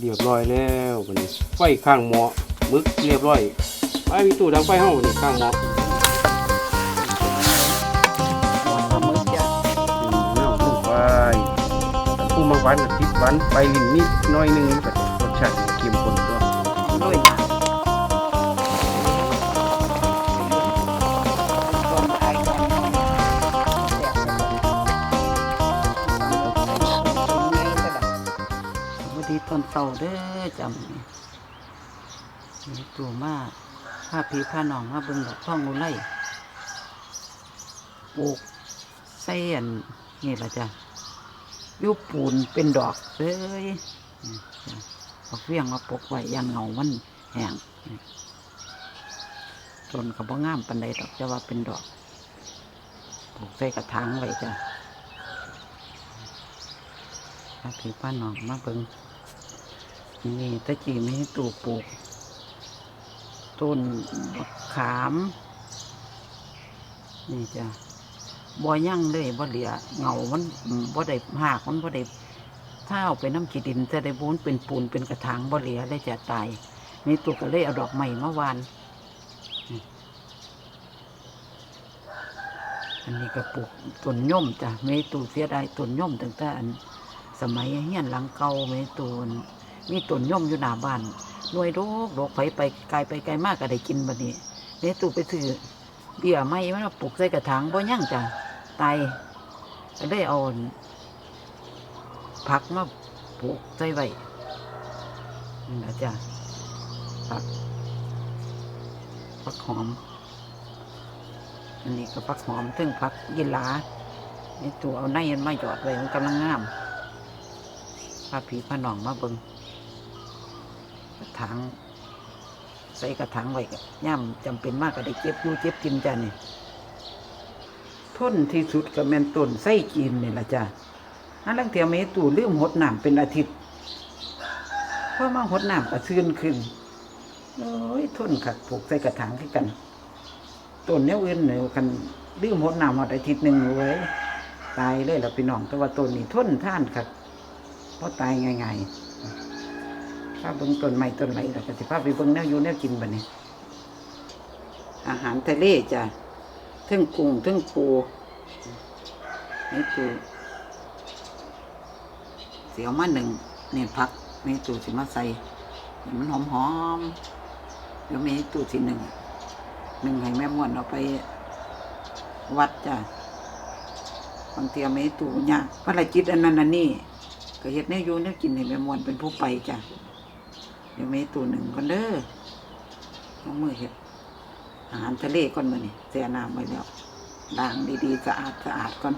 เรียบร้อยแล้วบัดนี้ไฟข้างหม้อมึกเรียบร้อยไปมีตู้ดังไฟเฮาบัดนี้ข้างหม้อมันมืดจ้ะอืมน้ำตู้ไฟผู้มาหวานกับพริกหวานไปลิ้นนิดหน้อยหนึงก็รสชาติเข้มข้นตัว นเต่าเด้อจำนี่ตัวมาผ้าผีผ้าหนองมาเบิ่งดอกท่องงูไล่ปลูกเส้นนี่ละจ้ะยุปูนเป็นดอกเลยเอาเฟียงมาปกไว้ยันเงามันแห้งต้นก็บ่งามปันใดดอกจะว่าเป็นดอกปลูกใส่กระถางไว้จ้ะถ้าถือป้าหนองมาเบิง นี่ตะกี้ไม่ให้ตู่ปลูกต้นขาม นี่จ้ะบ่ยั่งเลยบ่เหลือเงามันบ่ได้หากมันบ่ได้ถ้าเอาไปน้ำขีดินจะได้บุนเป็นปูนเป็นกระถางบ่เหลียเลยจะตายนี่ตัวก็เลยเอาดอกใหม่เมาวานอันนี้ก็ปลูกต้นย่อมจ้ะเมตูเสียดายต้นย่อมตั้งแต่อันสมัยเฮียนหลังเก่าเมตูน มีต้นย่อมอยู่หน้าบ้านหน่วยโรคโรคไปไปไกลไปไกลมากก็ได้กินบัดนี้เมตูไปซื้อเบี้ยไม้มันมาปลูกใส่กระถางบ่ยั่งจ้ะตายก็ได้เอาผักมาปลูกใส่ไว้นี่นะจ๊ะผักผักหอม อันนี้ก็ผักหอมซึ่งผักยินลาในตัวเอาในมันมาหยอดไว้มันกำลังงามผ้าผีผ้าหนองมาเบิงกระ ถางใส่กระถางไว้ก็ย่ำจำเป็นมากก็ได้เก็บอยู่เก็บกินจ้ะนี่ทนที่สุดก็แม่นต้นไส้จีนนี่ละจ้ะอันลังเทียไม่ตู่ลืมหดน้ำเป็นอาทิตย์เพราะมาหดน้ำก็ซื่นขึ้นโอ้ยทนขัดปลูกใส่กระถางที่กันต้นเนี้ยอื่นเนี่ยคันลืมหดน้ำหดอาทิตย์หนึ่งไว้ตายเลยล่ะพี่น้องแต่ว่าต้นนี้ทนท่านขัดเพราะตายง่ายๆ ถ้าเบิ่งต้นไม้ต้นไหลเราก็สิพาไปเบิ่งแนวอยู่แนวกินบัดนี้ อาหารทะเลจ้ะทึ่งกุ้งทึ่งปูนี่ตูเสียวมาหนึ่งเนี่ยพักเมตูสิมาใส่มันหอมหอมๆเดี๋ยวเมตูสิหนึ่งหนึ่งให้แม่ม่วนเอาไปวัดจ้ะบางเทีเมตูยากพระราจิตอันนั้นอันนี้ก็เฮ็ดแนวอยู่แนวกินให้แม่ม่วนเป็นผู้ไปจ้ะ เดี๋ยวเมตูหนึ่งก่อนเด้อเอามือเฮ็ดอาหารทะเลก่อนมานี่แช่น้ำไว้แล้วล้างดีๆสะอาดสะอาดก่อน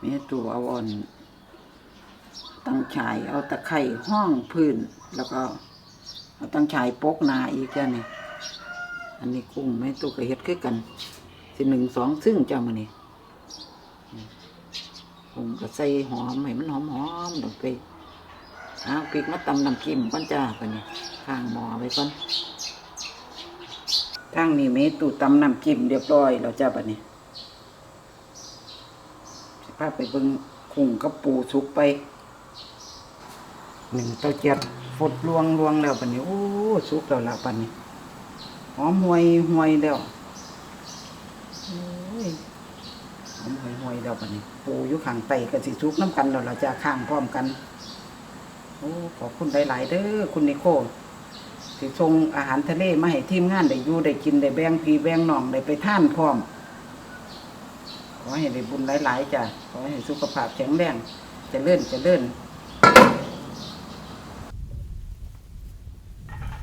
เมตูเอาอ่อนตั้งฉายเอาตะไคร่ห้องพื้น แล้วก็เอาตั้งฉายปกนาอีกจ้ะนี่อันนี้กุ้งไม่ตุกกระเฮ็ดคือกันสิหนึ่งสองซึ่งจ้ามันนี่กุ้งก็ใส่หอมให้มันหอมหอมๆลงไป เอาพริกมาตำน้ำจิ้มก่อนจ้าปะนี่ข้างหม้อไว้ก่อนทั้งนี้เมตูตำน้ำจิ้มเรียบร้อยแล้วจ้าปะนี่สิพาไปเบิ่งกุ้งกับปูสุกไปหนึ่งเต้าเจ็ดฟดลวงลวงแล้วปันนี้โอ้สุกแล้วละปันนี้หอมหวยหวยแล้วหอมหวยหวยแล้วปันนี้ ปูอยู่ข้างไตกับสิสุกน้ำกันแล้วเราจะข้างพร้อมกัน โอ้ขอบคุณหลาย ๆ เด้อคุณนิโคสิส่งอาหารทะเลมาให้ทีมงานได้อยู่ได้กินได้แบ่งพี่แบ่งน้องได้ไปท่านพร้อม ขอให้ได้บุญหลาย ๆ จ้ะ ขอให้สุขภาพแข็งแรงจะเลื่อนจะเลื่อน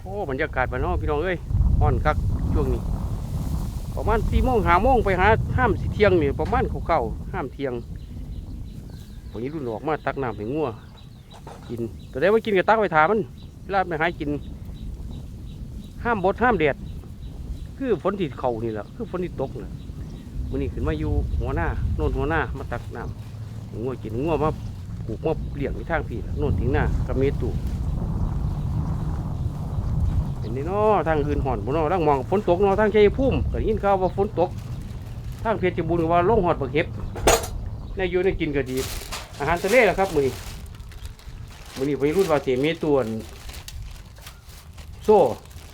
โอ้บรรยากาศบ้านนอกพี่น้องเอ้ยฮ้อนคักช่วงนี้ ประมาณสี่โมงหาโมงไปหาห้ามสิเที่ยงนี่ประมาณเขาเข้าๆห้ามเที่ยงวันนี้รุ่นออกมาตักน้ำให้งัว กินแต่ได้ว่ากินกับตักไปถามมันเวลาไปหายกิน ห้ามบดห้ามแดดคือฝนที่เขานี่แหละคือฝนที่ตกน่ะวันนี้ขึ้นมาอยู่หัวหน้าโน่นหัวหน้ามาตักน้ำให้งัวกินงัวมาผูกมาเลี้ยงที่ทางพี่โน่นทิ้งหน้ากับเมตุเป็นนี่เนาะทางอื่นห่อนบ่เนาะทางหมองฝนตกเนาะทางชัยภูมิก็ได้ยินข่าวว่าฝนตกทางเพชรบูรณ์ก็ว่าลงหอดบักเห็บในอยู่ในกินก็ดี อาหารทะเลล่ะครับมือ นี้มื้อนี้วัยรุ่นว่าสิมีตัวอั่นโซ่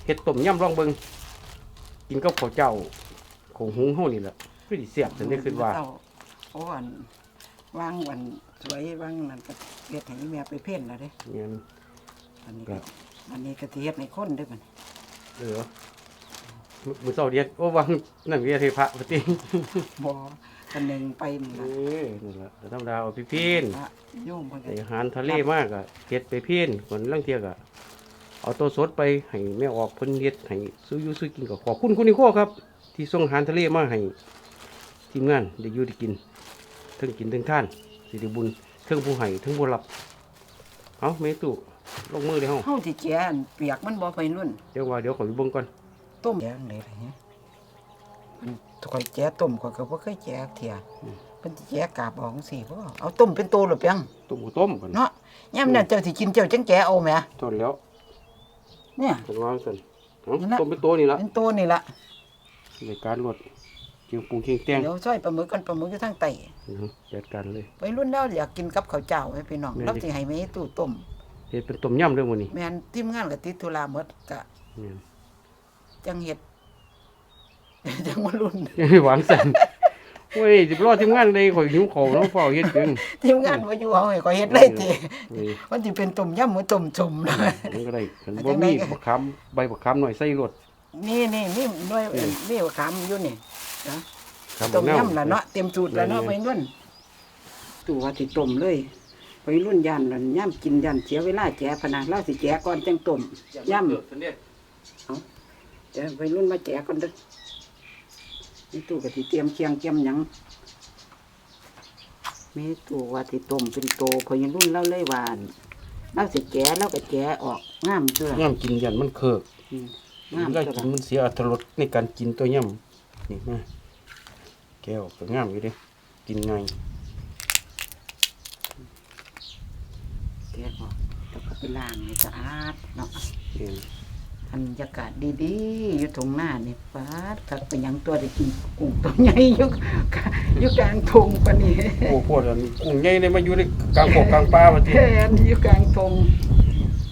เฮ็ดต้มยำลองเบิ่งกินกับข้าวเจ้าของหุงเฮานี่แหละคือสิแซ่บจังได้คิดว่าเอโอ้อันวางวันสวยวางนั่นก็เฮ็ดให้แม่ไปเพ่นแล้วเด้เนี่ยอันนี้ครัก็บอันนี้ก็สิเฮ็ดให้คนเด้อบัดนี้เออ มื้อมื้อเช้าเรียกโอ้วังนั่นเรียกให้พระปฏิบ่กันหนึงไปนี่เอล่ะอนั่นล่ะแต่ธรรมดาเอาไปพินพระโยมเพิ่นก็ไอาหารทะเลมากอะเฮ็ดไปพินคนลังเที่ยก็เอาตัวสดไปให้แม่ออกเพิ่นเฮ็ดให้ซื้ออยู่ซื้อกินก็ขอบคุณคุณนิโคครับ ที่ส่งอาหารทะเลมาให้ทีมงานได้อยู่ได้กินทั้งกินทั้งท่านสิได้บุญทั้งผู้ให้ทั้งผู้รับเอาเมตุลงมือเลยเฮาเฮาสิแจอันเปียกมันบ่ไปนุ่นเดี๋ยวว่าเดี๋ยวขอไปเบิ่งก่อน ต้มแจงเลยล่ะฮะมันข่อยแจต้มข่อยก็บ่เคยแจเที่ยเพิ่นสิแจกาบออกจังซี่บ่เอาต้มเป็นโตหรือเปยังต้มก็ต้มกันเนาะยามนั้นเจ้าสิกินเจ้าจังแจเอาแหมทอดแล้วเนี่ยกันวางซั่นเอานั่นน่ะต้มเป็นตัวนี่ละเป็นโตนี่ล่ะในการลดเคียงปรุงเคียงแตงเดี๋ยวซอยปลาหมึกกันปลาหมึกอยู่ทางใต้อือฮึจัดการเลยไปรุ่นแล้วอยากกินกับข้าวเจ้าให้พี่น้องแม่นดิเราสิให้แม่ตู้ต้มเฮ็ดเป็นต้มยำเด้อมื้อนี้แม่นทีมงานก็ติดธุระหมดก็แม่น จังเฮ็ด จังว่ารุ่น หวังสั่นโอ้ยสิบรอทีมงานเลยข่อยหิวข้าวเนาะเฝ้าเฮ็ดเกินทีมงานบ่อยู่เอาให้ก็เฮ็ดเลยตินี่มันสิเป็นต้มยำหรือต้มสมนะมันก็ได้คันจับ่งใดมีก็บักขามใบบักขามหน่อยใส่รสนี่นี่นี่หน่วยอืมมีมะขามอยู่นี่นะครับต้มบักยำล่ะเนาะเต็มสูตรแล้วเนาะแม่ไปนรุ่นตู่ว่าสิต้มเลยไปรุ่นย่านนั่นย่ำกินย่านเสียเวลาแจพะนะเราสิแจก่อนจังต้มย่ำ จะไปรุ่นมาแจกกันเด้อนี่ตู้ก็สิเตรียมเคียงเตรียมหยังมีตู้ว่าสิต้มเป็นโตพอยังรุ่นเล่าเลยว่าอั่นเราสิแกะเราก็แกะออกงามเด้อย่ำกินยันมันเคิกอืมงามเวลาเด้อกินมันเสียอรรถรสในการกินตัวย่ำนี่มาแก้วก็งามอยู่เด้กินง่ายแกะออกแล้วก็ไปล้างให้สะอาดเนาะ เอง บรรยากาศดีๆ อยู่ตรงหน้านี่ฟ้าดถ้าเป็นหยังตัวได้กินกุ้งตัวใหญ่อยู่กะอยู่กลางทงปะนี่โอ้โหอันกุ้งใหญ่เลยมาอยู่ในกลางปกกลางป่าว่าติแทนอยู่กลางทง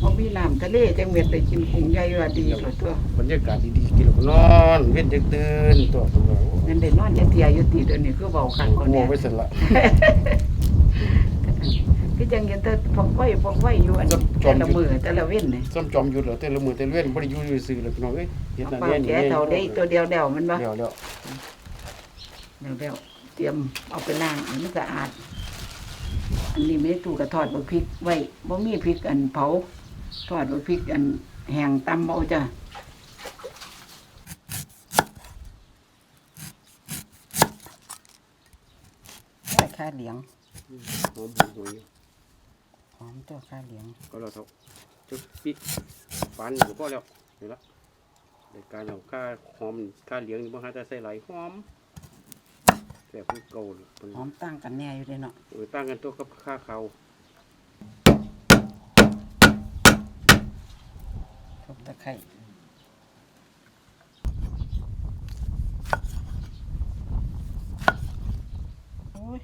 บ่มีน้ำทะเลจังเม็ดได้กินกุ้งใหญ่ว่าดีกว่าตัวบรรยากาศดีๆกินแล้วก็นอนเว้นจักตื่นตัวตัวโอ้นั่นได้นอนจังเทียอยู่ตีเดี๋ยวนี้คือเบาคักคนโหเนี่ยไว้เสร็จละ คือจังเห็นแต่พกไว้พกไว้อยู่อันแต่ละมือแต่ละเว้นนี่ซ้ำจอมอยู่เหรอแต่ละมือแต่ละเว้นบ่ได้อยู่ซื่อๆเลยพี่น้องเอ้ยเฮ็ดเอานั่นเปล่าเนี่ยนี่แกะเท่าได้ตัวเดียวเดียวมันบ่เดี๋ยวแล้วเดี๋ยวเดียวเตรียมเอาไปล้างให้มันสะอาดอันนี้ไม่ตู้กระทอดบักพริกไว้บ่มีพริกอันเผาทอดบักพริกอันแห้งตำเอาจ้ะใส่ข้าเหลียง หอมหวยหอมตัวข้าเหลียงก็แล้วเท่าจุดปิดปานอยู่พอแล้วนี่ละในการเอาค่าหอมค่าเหลียงนี่บ่หาแต่ใส่หลายหอมแซ่บคือเก่าเลยมันหอมต่างกันแน่อยู่เลยเนาะเออต่างกันตัวกับค่าเขาวทุบตะไคร้โอ้ย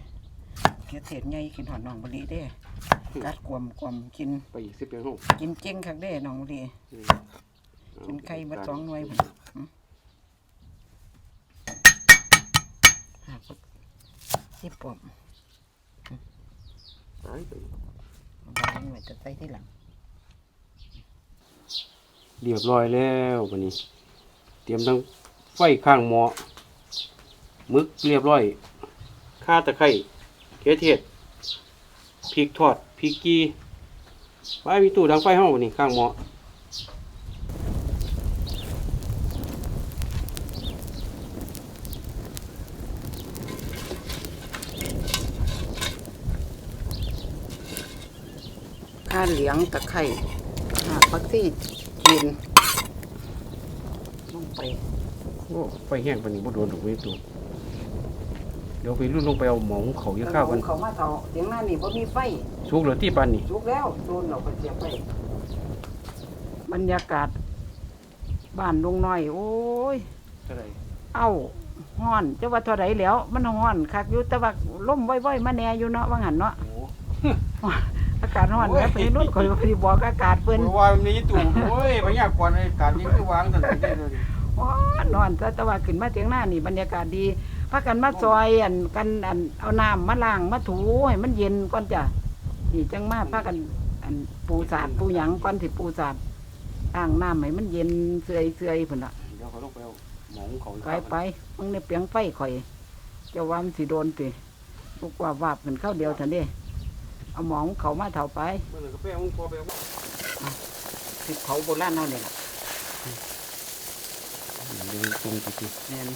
เกียเทศใหญ่กินหอดหนองบรีเด้ กัดกวมกวมกินไปอีกสิบเดือนห้องกินเจ๊งคักเด้หนองบรีอืมกินไข่มาสองหน่วยพุ่นหึหาปุ๊บที่ปอมตายไปบางไว้จะใส่ที่หลัง เรียบร้อยแล้ววันนี้ เตรียมทั้งไฟข้างหม้อมึกเรียบร้อยข่าตะไคร้เกระเทศพริกทอด พริกกีไว้มีตู้ดังไฟห้องวันนี้ข้างหม้อข้าเหลียงตะไคร้หากพักที่กินลงไปโอ้ไฟแห้งปานนี้บ่โดนดอกเว้ยตู้ เดี๋ยวไปรุ่นลงไปเอาหมองเขาเยอะข้าวกันเขามาเถาเสียงหน้านี่บ่มีไฟสุกเหลือที่ปานนี่สุกแล้วโดนเราก็เสียไปบรรยากาศ บ้านลุงน้อย โอ้ย เท่าไหร่เอ้าฮ้อนจะว่าเท่าไรแล้ว มันฮ้อนคักอยู่แต่ว่าลมว่อยๆมาแหน่อยู่เนาะว่างั้นเนาะโอ้อาากาศร้อนแล้วไปนู่นข่อยบ่ได้บอกอากาศเพิ่นเพราะว่ามันมีตู่โอ้ยพยากรณ์ในการยิงคือวางตั้งแต่เด้อนี่ร้อนร้อนซะแต่ว่าขึ้นมาเถียงหน้านี่บรรยากาศดี พากันมาซอยอันกันอันเอาน้ำมาล้างมาถูให้มันเย็นก่อนจ้ะนี่จังมาพากันอันปูสาดปูหยังก่อนสิปูสาดล้างน้ำให้มันเย็นเสื่อยเสื่อยพุ่นน่ะเดี๋ยวเขาต้องไปเอาหมองเขาไปไปมึงในเปียงไฟข่อยเจะว่ามันสิโดนติลูกว่าวาบกันเข้าวเดียวเท่านี้เอาหมองเขามาเท่าไปเมื่อไหร่ก็ไปเอาพอไปเอาสิเผาโบราณเท่านี้ล่ะเดี๋ยวจุงไปกินแม่น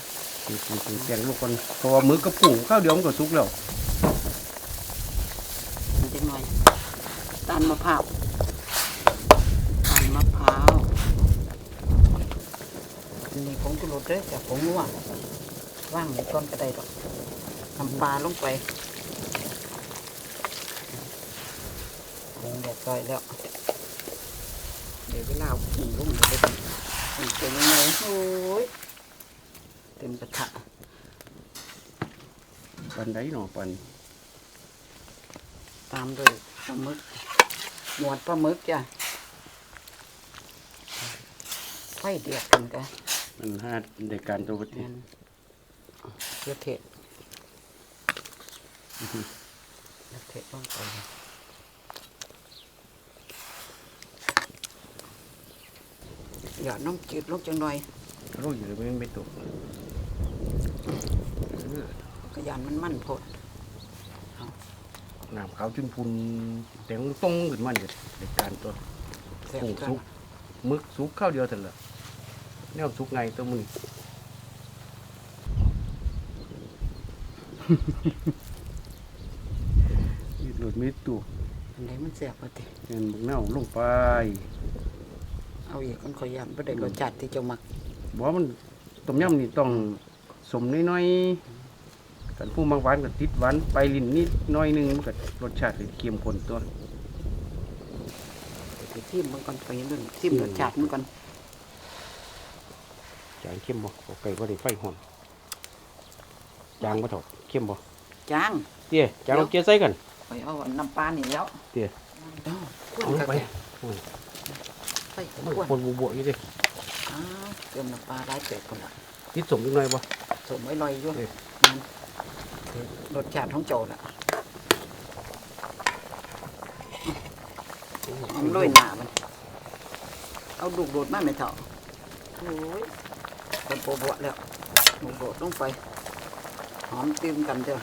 กินกินกินแกงลูกคนเพราะว่ามือกระปุกข้าวเดียวมันก็สุกแล้วมันจะหน่อยตานมะพร้าวตานมะพร้าวอันนี้ผงจุรสเด้อจากผงนัวว่างในต้นกระไดดอกน้ำปลาลงไปผงเรียบร้อยแล้วเดี๋ยวเวลาเอาขี่ลงไปเลยมันเป็นยังไงโอ้ย เต็มกระทะปันไดเนาะปันตามด้วยปลาหมึกหนวดปลาหมึกจ้ะไฟเดือดกันกันมันห้าในการตัวปฏินั่นเลือดเทศเลือดเทศต้องไปหยอดน้ำจืดลงจังหน่อยรู้อยู่เลยไม่ตก กระยานมันมั่นโพดน้ำขาวจุนพุนแตงต้งขึ้นมาเนี่ยในการตัวแซ่บกุ้งกันสุกมึกสุกข้าวเดียวเท่านั้นแหละแนวสุกไงตัวมึงยืดหลุดไม่ตัวอันไหนมันแซ่บปะติเงินบุกเน่าลงไปเอาอีกคนขอยยานบ่ได้รสจัดที่เจ้ามักบอกว่ามันต้มยำนี่ต้องสมน้อยๆ กันผู้มักหวานกับติดหวานไปลิ้นนิดน้อยหนึงมันก็รสชาติเค็มข้นตัวไปทิมมันก่อนไปเรื่องทิมรสจัดมันก่อนจางเข้มบ่เอาไก่บ่ได้ไฟห่อนจางบ่ถอดเข้มบ่จางเตี้ยจางเอาเกลือใส่กันไปเอาน้ำปลานี่แล้วเตี้ยเอาข้นเอาลงกับไปใส่มันข้นคนบวกๆอยู่เดิอ้าวเติมน้ำปลาหลายเต็ดคนละติดสมนิดหน่อยบ่สมไว้ลอยอยู่เออนั่น รสชาติของโจล่ะมันโรยหน้ามัน เอาดูกโดดมาไม่เท่าโอ้ยคนโปรบวแล้วดูกโดดลงไป หอมตื่มกันเด้อ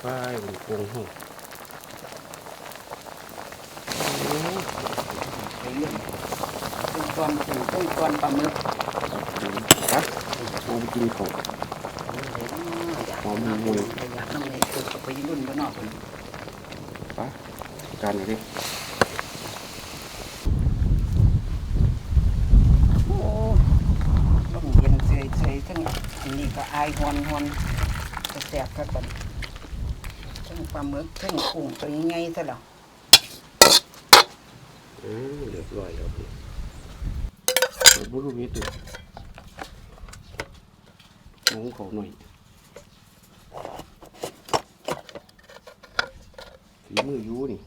ไปมันโกงห้องไปเรื่องต้นตอนปูต้นตอนปลาหมึกครับเอาไปกินของหอ มมวยอยากน้ำในตัวกับไปรุ่นก็นอกคนการไหนดิโอ้ต้องเย็นเสยเสยทั้งอันนี้ก็อายหวนหวนจะแสบครับบัดทั้งปลาหมึกทั้งกุ้งตัวใหญ่ๆซะแล้วอืมเรียบร้อยแล้วพี่เดี๋ยวบุรุษมีตัวมองเขาหน่อย มืออยู่นี่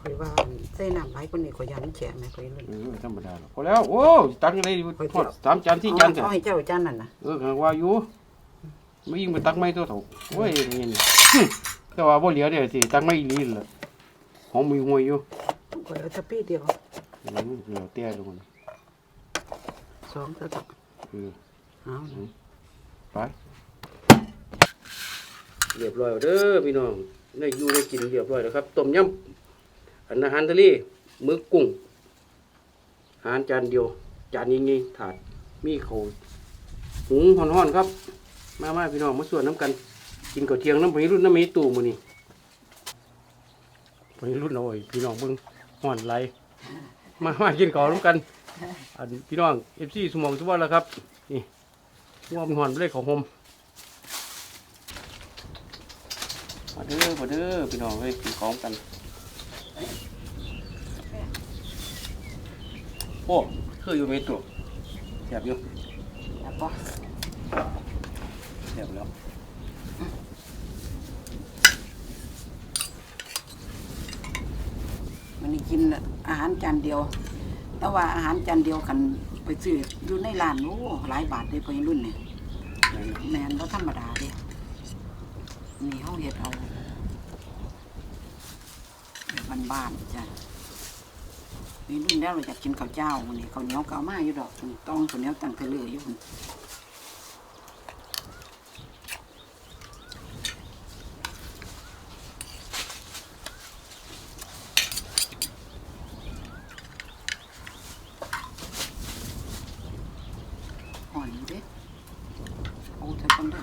คอยว่าใส่น้ำไหลคนนี้คอยยันแฉะไหมคอยรุ่นเออธรรมดาแล้วพอแล้วโอ้ตักยังไงดีทอดสามจานที่จานเอแต่เอาให้เจ้าจานนั่นนะเออข้างว่าอยู่ไม่ยิงไปตักไม่ตัวเถ่าโอ้ยนี่นี่หึแต่ว่าบ่เหลียวเดี๋ยวสิตักไม่อีหลีล่ะหอมมีหวยอยู่คอยเอาตะปี้เดียวอืมเหลียวเตี้ยลงมาสองตะตักเออเอานะไปเรียบร้อยแล้วเด้อพี่น้อง ได้อยู่ได้กินเรียบร้อยแล้วครับต้มยำอันอาหารทะเลหมึกกุ้งอาหารจานเดียว จานยิ่งๆถาดมีเขาวหุงห่อนๆครับ มามาพี่น้องมาส่วนน้ำกัน กินข้าวเทียงน้ำพรุ่นน้ำมีตู่มือนี่พรุ่นเอาไว้พี่น้องเบิ่งห่อนไหลมามากินข้าวน้ำกันอันพี่น้องเอฟซีสมองสุวรรณแล้วครับนี่ว่ามีห่อนไปเลยของผม เด้อพอเด้อพี่น้องเฮ้ยกินของกันโอ้คืออยู่เมตรแสบอยู่แล้วก็แสบแล้วมันนี่กินอาหารจานเดียว แต่ว่าอาหารจานเดียวกันไปซื้ออยู่ในร้านโอ้หลายบาทเลยพอรุ่นเนี่ยแมนก็ธรรมดาเลย นี่เฮาเฮ็ดเอาแบบบ้านจ้ะนี่รุ่นแล้วเราอยากกินข้าวเจ้ามื้อนี้ข้าวเหนียวก็เอามาอยู่ดอกต้องข้าวเหนียวตั้งทะเลอยู่คนอ่อนอยู่เด้เอาใส่กันได้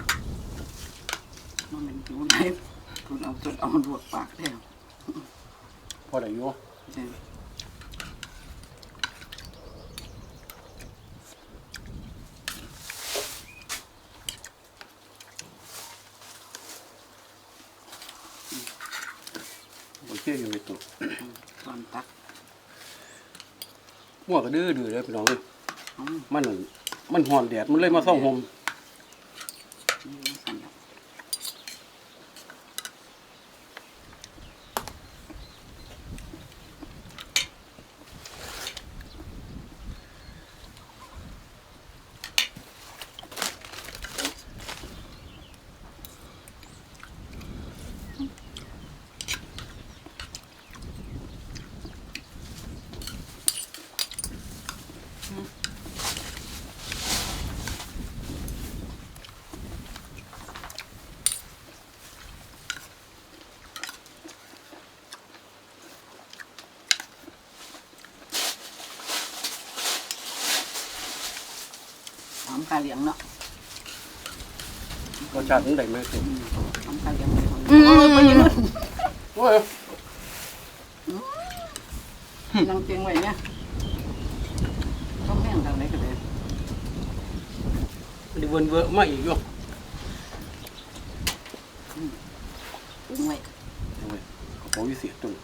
มันเป็นผิวไหนคุณเอาจนเอาลวกปากแล้วพอได้อยู่ใช่โอเคอยู่ในตัวตอนตักหัวก็ดื้อดื้อเลยพี่น้องเอ้ยเอามันนั่นมันหอนแดดมันเลยมาเศร้าหมาเหลียงเนาะรสชาติมันได้ไหมตัวอืมหอมกาเหลียงเลยอืม โอ้ยไปอยืนนโอ้ยนั่งเตียงไว้เนี่ยต้องแม่งทางไหนก็ได้มันได้เวิร์นเวอร์มาอีกอยู่ เตียงไว้ เอาไว้กระเป๋าวิเศษตัวนี้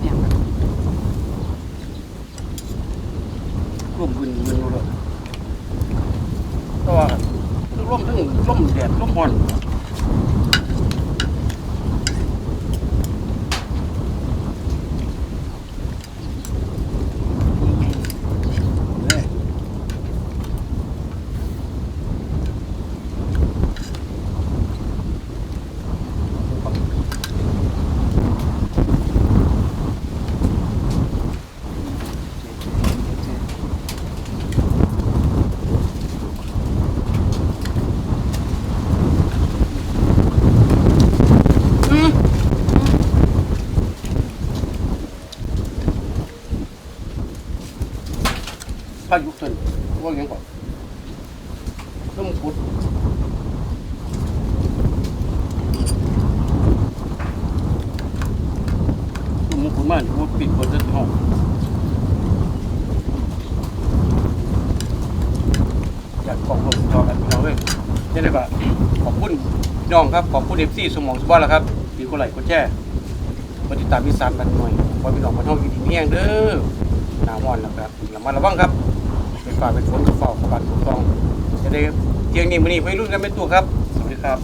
แม่งกัน ร่มวินวินรู้แล้วแต่ว่าร่มทั้งร่มแดดร่มหอน เอ้ย พายุต้นว่าอย่างก่อนต้มขุดต้มขุดมากว่าปิดคนจะท้องอยากขอบคุณจอกันพี่น้องเลยนี่เลยก็ขอบคุณน้องครับ ขอบคุณเอฟซีสมองสุภาพแล้วครับดีคนไหลคนแช่มาติดตามวิสานกันหน่อยขอพี่น้องมาท่องอยู่ดีเมีแห้งเด้อ หนาวันแล้วครับระมัดระวังครับเป็นฝ่าเป็นฝนกับฝ่าขบันถูกต้องจะได้เที่ยงนี้มื้อนี้ไปรุ่นกันเป็นตัวครับ สวัสดีครับ